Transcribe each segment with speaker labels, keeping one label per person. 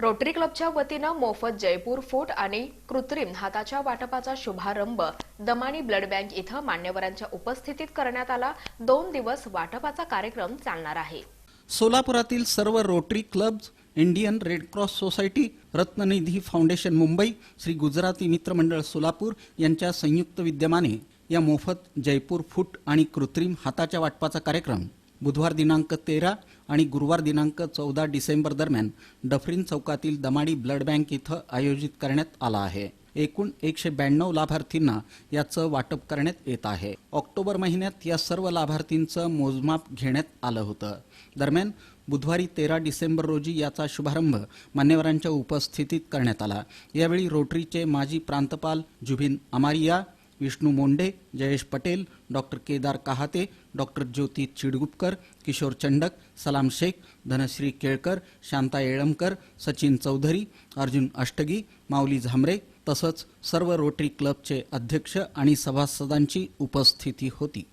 Speaker 1: Rotary क्लबच्या वतीनं मोफत जयपूर फूट आणि कृत्रिम हाताच्या वाटपाचा शुभारंभ दमानी ब्लड बँक इथं मान्यवरांच्या उपस्थितीत करण्यात आला. दोन दिवस वाटपाचा कार्यक्रम चालणार आहे.
Speaker 2: सोलापुरातील सर्व Rotary clubs Indian Red Cross Society Ratnanidhi Foundation Mumbai Shri Gujarati Mitra Mandal Solapur यांच्या संयुक्त विद्यमाने या मोफत जयपूर फूट आणि कृत्रिम हाताच्या वाटपाचा कार्यक्रम बुधवार दिनांक तेरा आणि गुरुवार दिनांक चौदा डिसेंबर दरम्यान डफरीन चौकातील दमाडी ब्लड बँक इथं आयोजित करण्यात आला आहे. एकूण एकशे ब्याण्णव लाभार्थींना याचं वाटप करण्यात येत आहे. ऑक्टोबर महिन्यात या सर्व लाभार्थींचं मोजमाप घेण्यात आलं होतं. दरम्यान बुधवारी तेरा डिसेंबर रोजी याचा शुभारंभ मान्यवरांच्या उपस्थितीत करण्यात आला. यावेळी रोटरीचे माजी प्रांतपाल जुबिन अमारिया विष्णू मोंडे जयेश पटेल डॉक्टर केदार कहाते डॉक्टर ज्योती चिडगुपकर किशोर चंडक सलाम शेख धनश्री केळकर शांता येळमकर सचिन चौधरी अर्जुन अष्टगी माऊली झांबरे तसंच सर्व रोटरी क्लबचे अध्यक्ष आणि सभासदांची उपस्थिती होती.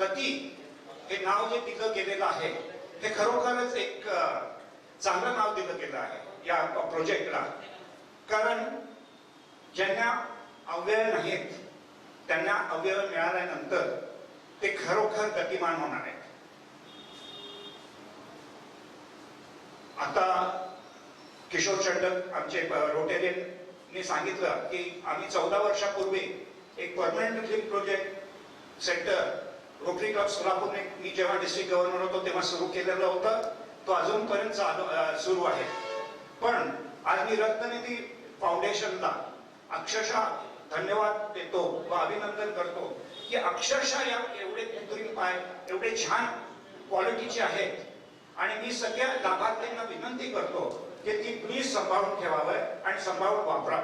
Speaker 3: गती हे नाव जे दिलं गेलेलं आहे हे खरोखरच एक चांगलं नाव दिलं गेलं आहे या प्रोजेक्टला कारण ज्यांना अव्यय नाहीत त्यांना अवयव मिळाल्यानंतर ते खरोखर गतिमान होणार आहेत. आता किशोर चंडक आमचे रोटेरियनने सांगितलं की आम्ही चौदा वर्षापूर्वी एक permanent film project centre Rotary club सोलापूरने मी जेव्हा डिस्ट्रिक्ट गव्हर्नर होतो तेव्हा सुरू केलेलं होतं. तो अजूनपर्यंत चालू सुरू आहे. पण आज मी रत्ननिधी फाउंडेशनला अक्षरशः धन्यवाद देतो व अभिनंदन करतो की अक्षरशः या एवढे कृत्रिम पाय एवढे छान क्वालिटीचे आहेत. आणि मी सगळ्या लाभार्थ्यांना विनंती करतो की ती प्लीज सांभाळून ठेवावं आणि सांभाळून वापरावं.